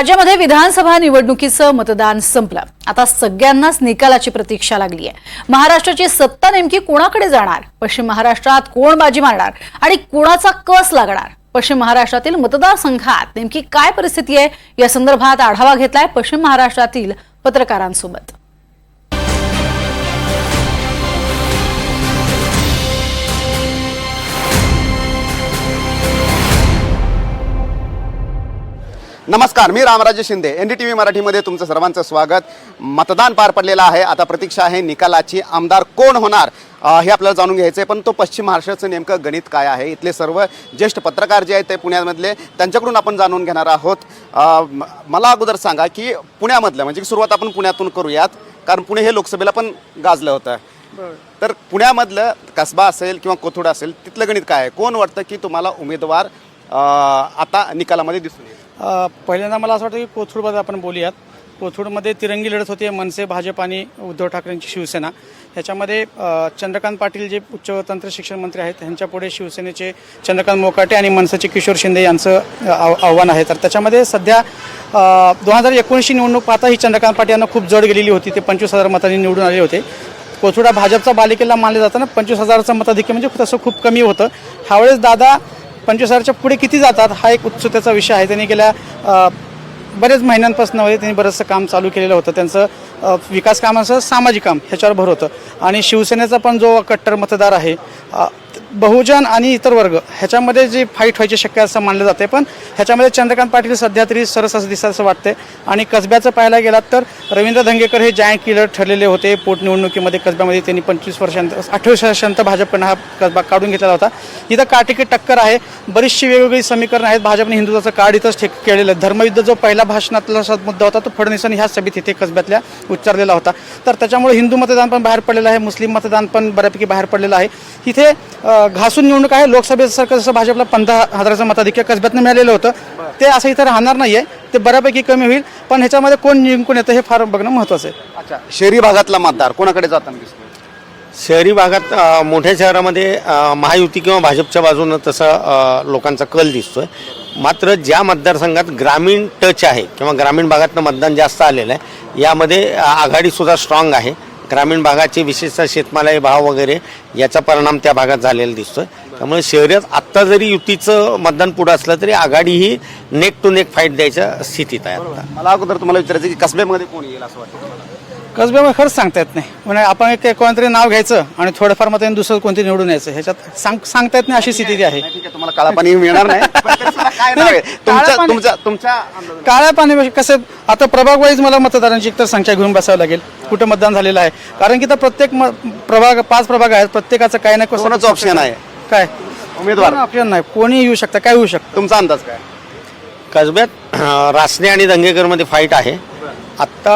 राज्यामध्ये विधानसभा निवडणुकीचं मतदान संपलं. आता सगळ्यांनाच निकालाची प्रतीक्षा लागली आहे. महाराष्ट्राची सत्ता नेमकी कोणाकडे जाणार? पश्चिम महाराष्ट्रात कोण बाजी मारणार? आणि कोणाचा कस लागणार? पश्चिम महाराष्ट्रातील मतदारसंघात नेमकी काय परिस्थिती आहे? या संदर्भात आढावा घेतलाय पश्चिम महाराष्ट्रातील पत्रकारांसोबत. नमस्कार मी Ramraje Shinde. N D T V मराठीमध्ये तुमचं सर्वांचं स्वागत. मतदान पार पडलेलं आहे. आता प्रतीक्षा आहे निकालाची. आमदार कोण होणार हे आपल्याला जाणून घ्यायचं आहे पण तो पश्चिम महाराष्ट्राचं नेमकं गणित काय आहे? इथले सर्व ज्येष्ठ पत्रकार जे आहेत ते पुण्यामधले त्यांच्याकडून आपण जाणून घेणार आहोत. मला अगोदर सांगा की पुण्यामधलं म्हणजे की सुरुवात आपण पुण्यातून करूयात. कारण पुणे हे लोकसभेला पण गाजलं होतं. तर पुण्यामधलं कसबा असेल किंवा कोथरूड असेल तिथलं गणित काय आहे? कोण वाटतं की तुम्हाला उमेदवार आता निकालामध्ये दिसून येईल? पहिल्यांदा मला असं वाटतं की कोथरूडबद्दल आपण बोलूयात. कोथरूडमध्ये तिरंगी लढत होती मनसे भाजप आणि उद्धव ठाकरेंची शिवसेना. ह्याच्यामध्ये चंद्रकांत पाटील जे उच्च तंत्र शिक्षण मंत्री आहेत ह्यांच्यापुढे शिवसेनेचे चंद्रकांत मोकाटे आणि मनसेचे किशोर शिंदे यांचं आव- आव्हान आहे. तर त्याच्यामध्ये सध्या दोन हजार एकोणीसची निवडणूक पाहता ही चंद्रकांत पाटील यांना खूप जड गेलेली होती. ते पंचवीस हजार मतांनी निवडून आले होते. कोथरूडा भाजपचा बालिकेला मानले जातं ना पंचवीस हजाराचं मताधिक्य म्हणजे तसं खूप कमी होतं. ह्यावेळेस दादा पंचवीस हजारच्या पुढे किती जातात हा एक उत्सुकतेचा विषय आहे. त्यांनी गेल्या बऱ्याच बरेच महिन्यांपासून म्हणजे त्यांनी बरंचसं काम चालू केलेलं होतं. त्यांचं विकास कामांसह सामाजिक काम ह्याच्यावर भर होतं. आणि शिवसेनेचा पण जो कट्टर मतदार आहे बहुजन आणि इतर वर्ग ह्याच्यामध्ये जी फाईट व्हायची शक्य असं मानलं जाते पण ह्याच्यामध्ये चंद्रकांत पाटील सध्या तरी सरस असं दिसतं असं वाटते आणि कसब्याचं पाहायला गेलात तर रवींद्र धंगेकर हे जायंट किलर ठरलेले होते. पोटनिवडणुकीमध्ये कसब्यामध्ये त्यांनी पंचवीस वर्षांत अठ्ठावीस वर्षांत भाजपनं हा कसबा काढून घेतलेला होता. इथं काटेकी टक्कर आहे. बरीचशी वेगवेगळी समीकरणं आहेत. भाजपने हिंदुत्वाचं कार्ड इथंच ठेक केलेलं धर्मयुद्ध जो पहिला भाषणातला मुद्दा होता तो फडणवीसांनी ह्या सभेत इथे कसब्यातल्या उच्चारलेला होता. तर त्याच्यामुळे हिंदू मतदान पण बाहेर पडलेलं आहे मुस्लिम मतदान पण बऱ्यापैकी बाहेर पडलेलं आहे. इथे घासून निवडणूक आहे लोकसभेसारखं जसं भाजपला पंधरा हजाराचं मताधिक्य कसब्यातनं मिळालेलं होतं. ते असं इथं राहणार नाही आहे ते बऱ्यापैकी कमी होईल पण ह्याच्यामध्ये कोण जिंकून येतं हे फार बघणं महत्त्वाचं आहे. अच्छा शहरी भागातला मतदार कोणाकडे जाताना दिसतो शहरी भागात मोठ्या शहरामध्ये महायुती किंवा भाजपच्या बाजूनं तसा लोकांचा कल दिसतोय. मात्र ज्या मतदारसंघात ग्रामीण टच आहे किंवा ग्रामीण भागातनं मतदान जास्त आलेलं आहे यामध्ये आघाडीसुद्धा स्ट्रॉंग आहे. ग्रामीण भागाचे विशेषतः शेतमालाही भाव वगैरे याचा परिणाम त्या भागात झालेला दिसतोय. त्यामुळे शहरात आत्ता जरी युतीचं मतदान पुढं असलं तरी आघाडी ही नेक टू नेक फाईट द्यायच्या स्थितीत आहे आता. मला अगोदर तुम्हाला विचारायचं की कसब्यामध्ये कोण येईल असं वाटतं कसब्यामध्ये खरंच सांगता येत नाही. म्हणजे आपण एक कोणतरी नाव घ्यायचं आणि थोडंफार मग दुसरं कोणतरी निवडून यायचं. ह्याच्यात सांग सांगता येत नाही अशी स्थिती आहे. नाही, ठीक आहे तुम्हाला काळा पाणी मिळणार नाही पण तरी सुद्धा काय नाव आहे? तुमच्या काळा पाणी- तुमच्या तुमच्या अंदाजाने. काळ्या पाणी कसं आता प्रभाग वाईज मला मतदारांची एकतर संख्या घेऊन बसावं लागेल. कुठं मतदान झालेलं आहे. कारण की तर प्रत्येक म- प्रभाग पाच प्रभाग आहेत. प्रत्येकाचं काय ना कसं कोणाचं option आहे? काय? उमेदवार. ऑप्शन नाही. कोणी येऊ शकतं? काय येऊ शकतं? तुमचा अंदाज काय? कसब्यात अं, रासने आणि दंगेकरमध्ये फाईट आहे. आत्ता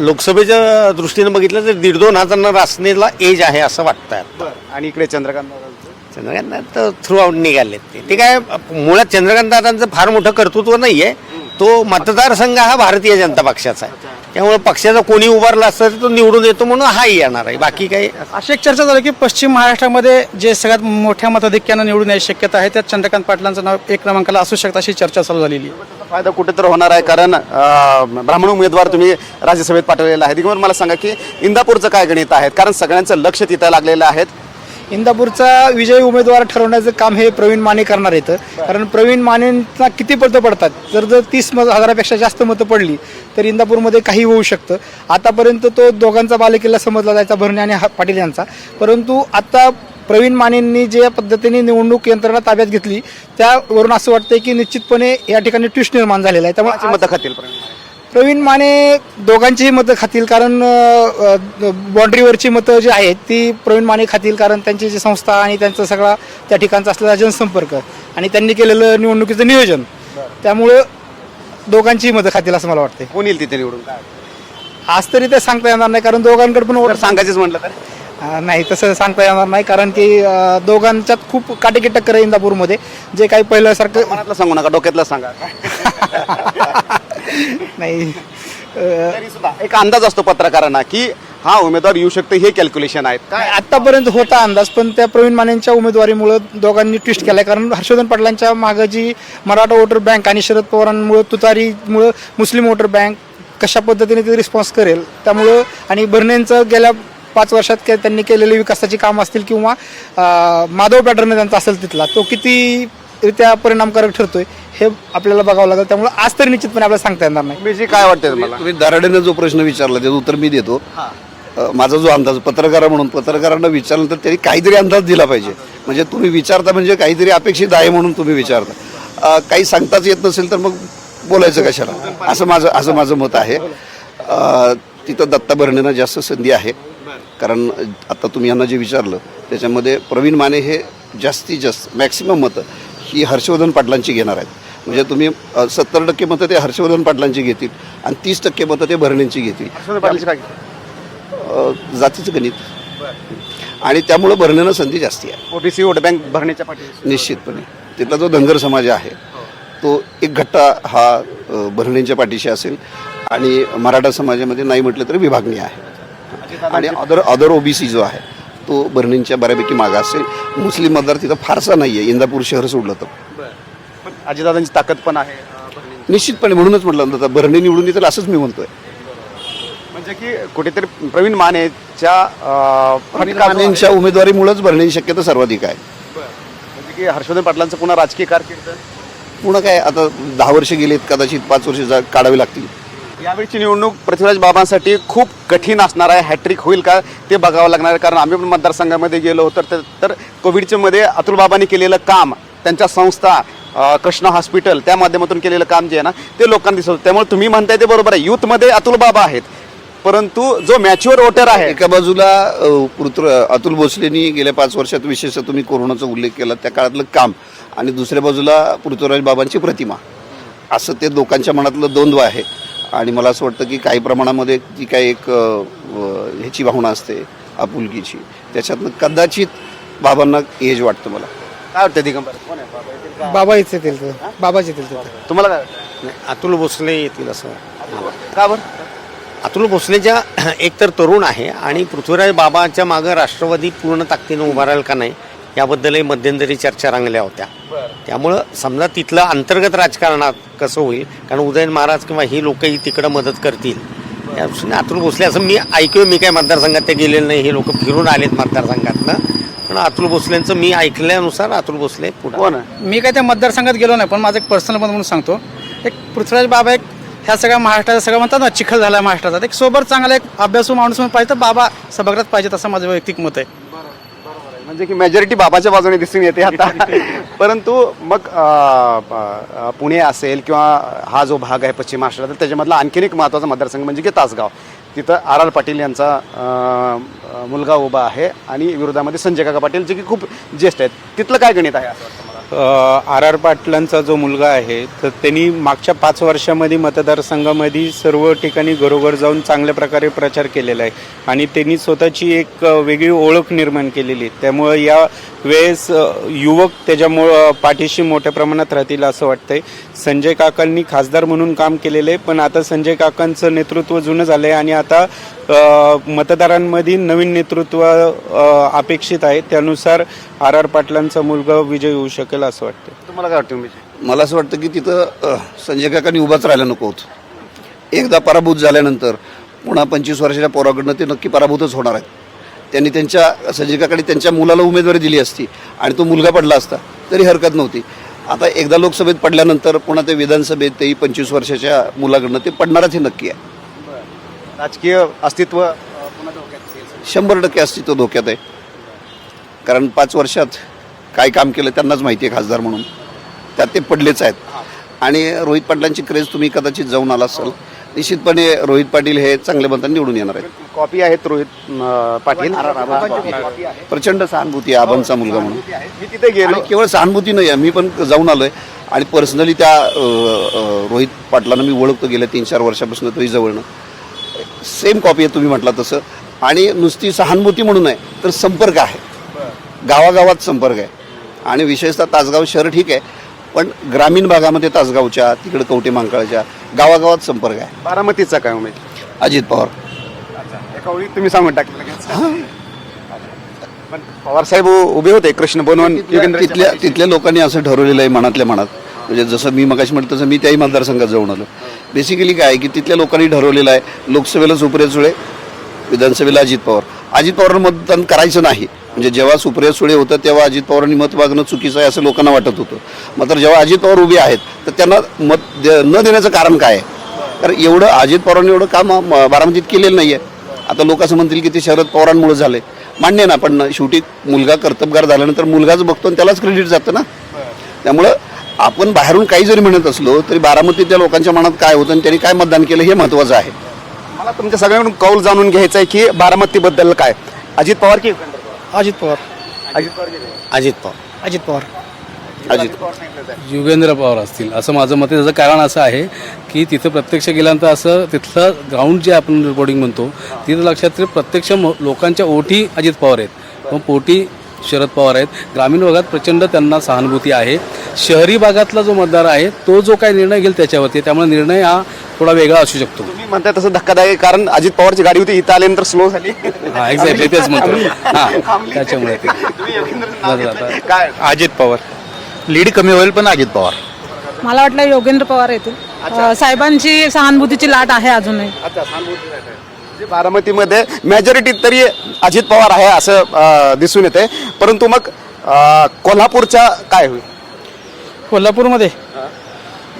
लोकसभेच्या दृष्टीनं बघितलं तर दीड दोन हजारांना रासनेला एज आहे असं वाटतंय आता. आणि इकडे चंद्रकांत दादांचं? चंद्रकांत तर थ्रू आउट निघालेत ते ते काय मुळात चंद्रकांत दादांचं फार मोठं कर्तृत्व नाही आहे तो मतदारसंघ हा भारतीय जनता पक्षाचा आहे. त्यामुळे पक्षाचा कोणी उभारला असतं तर तो निवडून येतो म्हणून हाही येणार आहे. बाकी काही अशी एक चर्चा झाली की पश्चिम महाराष्ट्रामध्ये जे सगळ्यात मोठ्या मताधिक्यानं निवडून यायची शक्यता आहे त्यात चंद्रकांत पाटलांचं नाव एक क्रमांकाला असू शकतं अशी चर्चा चालू झालेली आहे. फायदा कुठेतरी होणार आहे? कारण अं, ब्राह्मण उमेदवार तुम्ही राज्यसभेत पाठवलेला आहे. दिगंबर मला सांगा की इंदापूरचं काय गणित आहेत कारण सगळ्यांचं लक्ष तिथं लागलेलं आहे. इंदापूरचा विजयी उमेदवार ठरवण्याचं काम हे प्रवीण माने करणार आहेत. कारण प्रवीण मानेंना किती मतं पडतात? जर जर तीस मत हजारापेक्षा जास्त मतं पडली तर इंदापूरमध्ये काही होऊ शकतं. आतापर्यंत तो दोघांचा बालेकिल्ला समजला जायचा भरणे आणि हा- पाटील यांचा. परंतु आता प्रवीण मानेंनी ज्या पद्धतीने निवडणूक यंत्रणा ताब्यात घेतली त्यावरून असं वाटतंय की निश्चितपणे या ठिकाणी ट्विस्ट निर्माण झालेला आहे. त्यामुळे मतं खातील प्रवीण माने? दोघांचीही मतं खातील कारण बाँड्रीवरची मतं जी आहेत ती प्रवीण माने खातील कारण त्यांची जी संस्था आणि त्यांचा सगळा त्या ठिकाणचा असलेला जनसंपर्क आणि त्यांनी केलेलं निवडणुकीचं नियोजन त्यामुळं दोघांचीही मतं खातील असं मला वाटतं कोण येईल तिथे निवडून? आज तरी ते सांगता येणार नाही कारण दोघांकडे पण वोट सांगायचंच म्हटलं तर? अं, नाही तसं सांगता येणार नाही कारण की अं, दोघांच्यात खूप काटेकी टक्कर आहे इंदापूरमध्ये जे काही पहिल्यासारखं मनातलं सांगू नका डोक्यातलं सांगा. नाही. सुद्धा एक अंदाज असतो पत्रकारांना की हा उमेदवार येऊ शकतो हे कॅल्क्युलेशन आहेत. काय आतापर्यंत होता अंदाज पण त्या प्रवीण मानेंच्या उमेदवारीमुळं दोघांनी ट्विस्ट केलाय. कारण हर्षवर्धन पाटलांच्या मागं जी मराठा वोटर बँक आणि शरद पवारांमुळं तुतारीमुळं मुस्लिम वोटर बँक कशा पद्धतीने ते रिस्पॉन्स करेल त्यामुळं आणि भरणेंचं गेल्या पाच वर्षात त्यांनी केलेली विकासाची कामं असतील किंवा माधव पॅटर्न त्यांचा असेल तिथला तो किती रित्या परिणामकारक ठरतोय हे आपल्याला बघावं लागेल. त्यामुळे आज तरी निश्चितपणे आपल्याला सांगता येणार नाही. उमेशजी काय वाटतं तुम्हाला? तुम्ही दराडेनं जो प्रश्न विचारला त्याचं उत्तर मी देतो. अ, माझा जो अंदाज पत्रकार म्हणून पत्रकारांना विचारल्यानंतर त्यांनी काहीतरी अंदाज दिला पाहिजे. म्हणजे तुम्ही विचारता म्हणजे काहीतरी अपेक्षित आहे म्हणून तुम्ही विचारता. अ, काही सांगताच येत नसेल तर मग बोलायचं कशाला? असं माझं असं माझं मत आहे. अ, तिथं दत्ता भरणेंना जास्त संधी आहे. कारण आता तुम्ही यांना जे विचारलं त्याच्यामध्ये प्रवीण माने हे जास्तीत जास्त मॅक्सिमम मतं. ही हर्षवर्धन पाटलांची घेणार आहेत. म्हणजे तुम्ही सत्तर टक्के मतं ते हर्षवर्धन पाटलांची घेतील आणि तीस टक्के मतं ते भरणेंची घेतील. जातीचं गणित. आणि त्यामुळं भरणेनं संधी जास्ती आहे. ओबीसी वोट बँक भरण्याच्या पाठी निश्चितपणे. तिथला जो धनगर समाज आहे तो एक गट्टा हा भरणेंच्या पाठीशी असेल. आणि मराठा समाजामध्ये नाही म्हटलं तरी विभागणी आहे. आणि अदर अदर ओबीसी जो आहे तो भरणींच्या बऱ्यापैकी मागा असेल. मुस्लिम मतदार तिथं फारसा नाही आहे इंदापूर शहर सोडलं तर. अजितदादांची ताकद पण आहे. निश्चितपणे म्हणूनच म्हटलं आता भरणी निवडून येतील असंच मी म्हणतोय. म्हणजे की कुठेतरी प्रवीण मानेच्या आहे, मानेंच्या उमेदवारीमुळेच भरण्याची शक्यता सर्वाधिक आहे. म्हणजे की हर्षवर्धन पाटलांचं पुन्हा राजकीय कारकीर्द? पुन्हा काय आता दहा वर्ष गेलेत कदाचित पाच वर्ष जा- काढावी लागतील. यावेळीची निवडणूक पृथ्वीराज बाबांसाठी खूप कठीण असणार आहे. हॅट्रिक होईल का ते बघावं लागणार आहे. कारण आम्ही पण मतदारसंघामध्ये गेलो होतो. तर तर कोविडच्या मध्ये अतुल बाबांनी केलेलं काम त्यांच्या संस्था कृष्णा हॉस्पिटल त्या माध्यमातून केलेलं काम जे आहे ना ते लोकांना दिसत होतं. त्यामुळे तुम्ही म्हणताय ते बरोबर आहे. यूथमध्ये अतुल बाबा आहेत. परंतु जो मॅच्युअर वोटर आहे एका बाजूला पुत्र अतुल भोसलेनी गेल्या पाच वर्षात विशेषतः तुम्ही कोरोनाचा उल्लेख केला त्या काळातलं काम. आणि दुसऱ्या बाजूला पृथ्वीराज बाबांची प्रतिमा. असं ते लोकांच्या मनातलं द्वंद्व आहे. आणि मला असं वाटतं की काही प्रमाणामध्ये जी काही एक ह्याची भावना असते आपुलकीची त्याच्यातनं कदाचित बाबांना एज वाटतं मला. काय वाटतं दिगंबर? कोण आहे? बाबा? बाबा येतील बाबाच येतील तुम्हाला काय वाटतं? अतुल भोसले येतील असं. का बरं? अतुल भोसलेच्या एकतर तरुण आहे आणि पृथ्वीराज बाबाच्या मागं राष्ट्रवादी पूर्ण ताकदीनं उभा राहील का नाही याबद्दलही मध्यंतरी चर्चा रंगल्या होत्या. त्यामुळं समजा तिथलं अंतर्गत राजकारणात कसं होईल कारण उदयन महाराज किंवा ही लोकही तिकडं मदत करतील. या दृष्टीने अतुल भोसले असं मी ऐकूय मी काय मतदारसंघात ते गेलेले नाही हे लोक फिरून आलेत मतदारसंघातनं. पण अतुल भोसलेंचं मी ऐकल्यानुसार अतुल भोसले पुढे. कोण आहे मी काय त्या मतदारसंघात गेलो नाही पण माझं एक पर्सनल मत म्हणून सांगतो. एक पृथ्वीराज बाबा एक ह्या सगळ्या महाराष्ट्राचा सगळं म्हणतात ना चिखल झाला महाराष्ट्राचा. एक सोबत चांगला एक अभ्यासू माणूस म्हणून पाहिजे तर बाबा सभागृहात पाहिजेत असं माझं वैयक्तिक मत आहे. म्हणजे की मेजॉरिटी बाबाच्या बाजूने दिसून येते आता. परंतु मग पुणे असेल किंवा हा जो भाग आहे पश्चिम महाराष्ट्रात त्याच्यामधला आणखीन एक महत्त्वाचा मतदारसंघ म्हणजे की तासगाव. तिथं आर आर पाटील यांचा मुलगा उभा आहे आणि विरोधामध्ये संजय काका पाटील जे की खूप ज्येष्ठ आहेत. तिथलं काय गणित आहे असं वाटतं आर आर पाटलांचा जो मुलगा आहे तर त्यांनी मागच्या पाच वर्षामध्ये मतदारसंघामध्ये सर्व ठिकाणी घरोघर जाऊन चांगल्या प्रकारे प्रचार केलेला आहे. आणि त्यांनी स्वतःची एक वेगळी ओळख निर्माण केलेली आहे. त्यामुळं या वेळेस युवक त्याच्यामुळं पाठीशी मोठ्या प्रमाणात राहतील असं वाटतंय. संजय काकांनी खासदार म्हणून काम केलेलं आहे पण आता संजय काकांचं नेतृत्व जुनं झालं आहे आणि आता मतदारांमध्ये नवीन नेतृत्व अपेक्षित आहे. त्यानुसार आर आर पाटलांचा मुलगा विजय होऊ शकेल. असं वाटतं तुम्हाला काय वाटतं उमेश? मला असं वाटतं की तिथं अ, संजय काकांनी उभाच राहायला नको होतं. एकदा पराभूत झाल्यानंतर पुन्हा पंचवीस वर्षाच्या पोराकडनं ते नक्की पराभूतच होणार आहेत. त्यांनी त्यांच्या संजय काकांनी त्यांच्या मुलाला उमेदवारी दिली असती आणि तो मुलगा पडला असता तरी हरकत नव्हती. आता एकदा लोकसभेत पडल्यानंतर पुन्हा ते विधानसभेत तेही पंचवीस वर्षाच्या मुलाकडनं ते पडणारच हे नक्की आहे. राजकीय अस्तित्व अं, पुन्हा धोक्यात येईल. शंभर टक्के अस्तित्व धोक्यात आहे. कारण पाच वर्षात काय काम केलं त्यांनाच माहिती आहे खासदार म्हणून. त्यात ते पडलेच आहेत. आणि रोहित पाटलांची क्रेज तुम्ही कदाचित जाऊन आला असाल. निश्चितपणे रोहित पाटील हे चांगल्या मतांनी निवडून येणार आहेत. कॉपी आहेत रोहित अं, पाटील. प्रचंड सहानुभूती आहे आबांचा मुलगा म्हणून. मी तिथे गेलो. आणि केवळ सहानुभूती नाही आहे मी पण जाऊन आलोय. आणि पर्सनली त्या अ, अ, रोहित पाटलांना मी ओळखतो गेल्या तीन चार वर्षापासून तोही जवळनं. सेम कॉपी आहे तुम्ही म्हटला तसं. आणि नुसती सहानुभूती म्हणून आहे तर संपर्क आहे. गावागावात संपर्क आहे. आणि विशेषतः तासगाव शहर ठीक आहे पण ग्रामीण भागामध्ये तासगावच्या तिकडे कवटे मांकाळच्या गावागावात संपर्क आहे. बारामतीचा काय उमेश अजित पवार. एका ओळीत तुम्ही सांगून टाकलं लगेच. पण पवार साहेब उ- उभे होते कृष्ण बनवून योगेंद्र तिथल्या तिथल्या लोकांनी असं ठरवलेलं आहे मनातल्या मनात. म्हणजे जसं मी मगाशी म्हटलं तसं मी त्याही मतदारसंघात जाऊन आलो. बेसिकली काय आहे की तिथल्या लोकांनी ठरवलेलं आहे लोकसभेला सुप्रिया सुळे विधानसभेला अजित पवार. अजित पवारांना मतदान करायचं नाही. म्हणजे जेव्हा सुप्रिया सुळे होतं तेव्हा अजित पवारांनी मत मागणं चुकीचं आहे असं लोकांना वाटत होतं. मात्र जेव्हा अजित पवार उभे आहेत तर त्यांना मत दे- न देण्याचं कारण काय आहे? कारण एवढं अजित पवारांनी एवढं काम बारामतीत केलेलं नाही आहे आता लोक असं म्हणतील की ते शरद पवारांमुळे झाले. मान्य ना पण शेवटी मुलगा कर्तबगार झाल्यानंतर मुलगाच बघतो आणि त्यालाच क्रेडिट जातं ना. त्यामुळं आपण बाहेरून काही जरी म्हणत असलो तरी बारामतीतल्या लोकांच्या मनात काय होतं आणि त्यांनी काय मतदान केलं हे महत्त्वाचं आहे. मला तुमच्या सगळ्यांकडून कौल जाणून घ्यायचं आहे की बारामती बद्दल काय? अजित पवार की योगेंद्र पवार? अजित पवार. अजित पवार नाही? अजित पवार. अजित पवार. अजित युगेंद्र पवार असतील असं माझं मत आहे. त्याचं कारण असं आहे की तिथं प्रत्यक्ष गेल्यानंतर असं तिथलं ग्राउंड जे आपण रिपोर्टिंग म्हणतो तिथं लक्षात येईल प्रत्यक्ष म- लोकांच्या ओठी अजित पवार आहेत. पण पोटी शरद पवार आहेत. ग्रामीण भागात प्रचंड त्यांना सहानुभूती आहे. शहरी भागातला जो मतदार आहे तो जो काही निर्णय घेईल त्याच्यावरती. त्यामुळे निर्णय हा थोडा वेगळा असू शकतो. तुम्ही म्हणताय तसं धक्कादायक आहे, कारण अजित पवारची गाडी होती इथं आल्यानंतर स्लो झाली. हा एक्झॅक्टली तेच म्हणतो. हां त्याच्यामुळे ते. काय? अजित पवार. लीड कमी होईल पण अजित पवार. मला वाटलं योगेंद्र पवार येतील. अ, साहेबांची सहानुभूतीची लाट आहे अजूनही. अच्छा सहानुभूती आहे. म्हणजे बारामतीमध्ये मेजॉरिटी तरी अजित पवार आहे असं अं, दिसून येते परंतु मग अं, कोल्हापूरच्या काय होईल? कोल्हापूरमध्ये.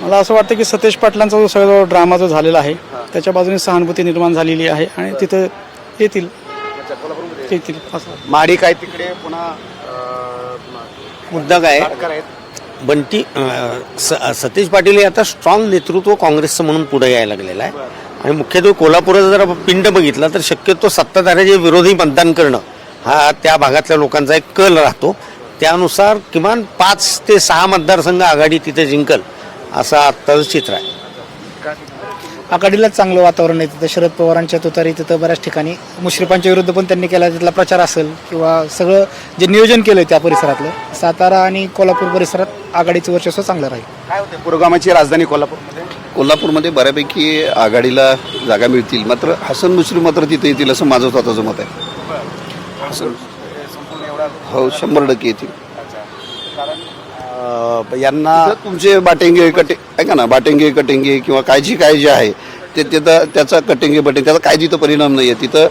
मला असं वाटतं की सतेज पाटलांचा जो सगळा ड्रामा जो झालेला आहे त्याच्या बाजूने सहानुभूती निर्माण झालेली आहे आणि तिथं येतील. येतील. असं. माडी काय तिकडे पुन्हा मुद्दा काय. बंटी स- सतीश पाटील हे आता स्ट्रॉंग नेतृत्व काँग्रेसचं म्हणून पुढे यायला लागलेलं आहे. आणि मुख्यत्वे कोल्हापुराचा जर आपण पिंड बघितला तर शक्यतो सत्ताधाऱ्याचे विरोधी मतदान करणं हा त्या भागातल्या लोकांचा एक कल राहतो. त्यानुसार किमान पाच ते सहा मतदारसंघ आघाडी तिथे जिंकल असं आत्ताचं चित्र आहे. आघाडीलाच चांगलं वातावरण आहे तिथं. शरद पवारांच्या तुतारी तिथं बऱ्याच ठिकाणी. मुश्रीफांच्या विरुद्ध पण त्यांनी केला तिथला प्रचार असेल किंवा सगळं जे नियोजन केलं त्या परिसरातलं. सातारा आणि कोल्हापूर परिसरात आघाडीचं वर्चस्व चांगलं राहील. काय होते पुरोगामाची राजधानी कोल्हापूरमध्ये? कोल्हापूरमध्ये बऱ्यापैकी आघाडीला जागा मिळतील. मात्र हसन मुश्रीफ मात्र तिथे येतील असं माझं स्वतःचं मत आहे. हसन हो शंभर टक्के येतील. अं, यांना तर तुमचे बाटेंगे कटे ऐका ना बाटेंगे कटेंगे किंवा काय जी काय जे आहे ते तिथं त्याचा कटेंगे बटेंगे त्याचा काय तिथं परिणाम नाही आहे तिथं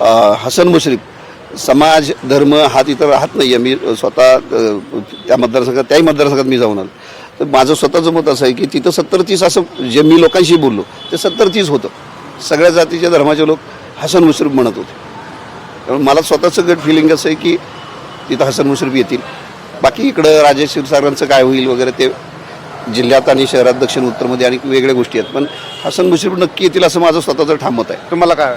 अं, हसन मुश्रीफ समाज धर्म हा तिथं राहत नाही आहे मी स्वतः अं, त्या मतदारसंघात त्याही मतदारसंघात मी जाऊन आलो. तर माझं स्वतःचं मत असं आहे की तिथं सत्तर तीस असं जे मी लोकांशी बोललो ते सत्तर तीस होतं. सगळ्या जातीच्या धर्माचे लोक हसन मुश्रीफ म्हणत होते. त्यामुळे मला स्वतःचं गट फिलिंग असं आहे की तिथं हसन मुश्रीफ येतील. बाकी इकडं राजेश क्षीरसागरांचं काय होईल वगैरे ते जिल्ह्यात आणि शहरात दक्षिण उत्तरमध्ये आणि वेगळ्या गोष्टी आहेत. पण हसन मुश्रीफ नक्की येतील असं माझं स्वतःचं ठाम मत आहे. तुम्हाला काय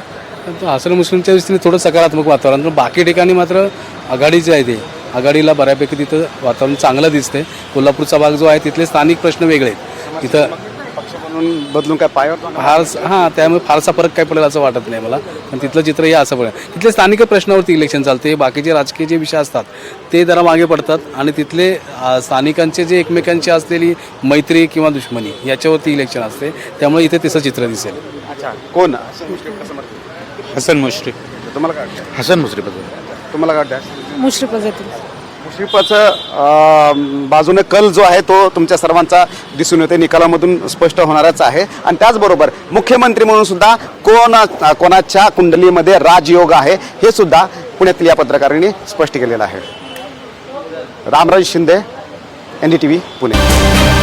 हसन मुस्लिमच्या दृष्टीने थोडं सकारात्मक वातावरण पण बाकी ठिकाणी मात्र आघाडीचे आहे ते आघाडीला बऱ्यापैकी तिथं वातावरण चांगलं दिसतंय. कोल्हापूरचा भाग जो आहे तिथले स्थानिक प्रश्न वेगळे आहेत. तिथं पक्ष म्हणून बदलून काय पायावर जाणार? फार हां त्यामुळे फारसा फरक काय पडेल असं वाटत नाही मला. पण तिथलं चित्र हे असं पडेल. तिथले स्थानिक प्रश्नावरती इलेक्शन चालते. बाकीचे राजकीय जे विषय असतात ते जरा मागे पडतात. आणि तिथले अं, स्थानिकांचे जे एकमेकांची असलेली मैत्री किंवा दुश्मनी याच्यावरती इलेक्शन असते. त्यामुळे इथे तसं चित्र दिसेल. अच्छा कोण? हसन मुश्रीफ? हसन मुश्रीफ. तुम्हाला काय वाटतं? हसन मुश्रीफ तुम्हाला काय वाटतं? मुश्रीफच. येतील बाजूनं बाजूने कल जो आहे तो तुमच्या सर्वांचा दिसून येते निकालामधून स्पष्ट होणारच आहे. आणि त्याचबरोबर मुख्यमंत्री म्हणून सुद्धा कोण कोणाच्या कुंडलीमध्ये राजयोग आहे हे सुद्धा पुण्यातील या पत्रकारांनी स्पष्ट केलेलं आहे. Ramraj Shinde N D T V Pune.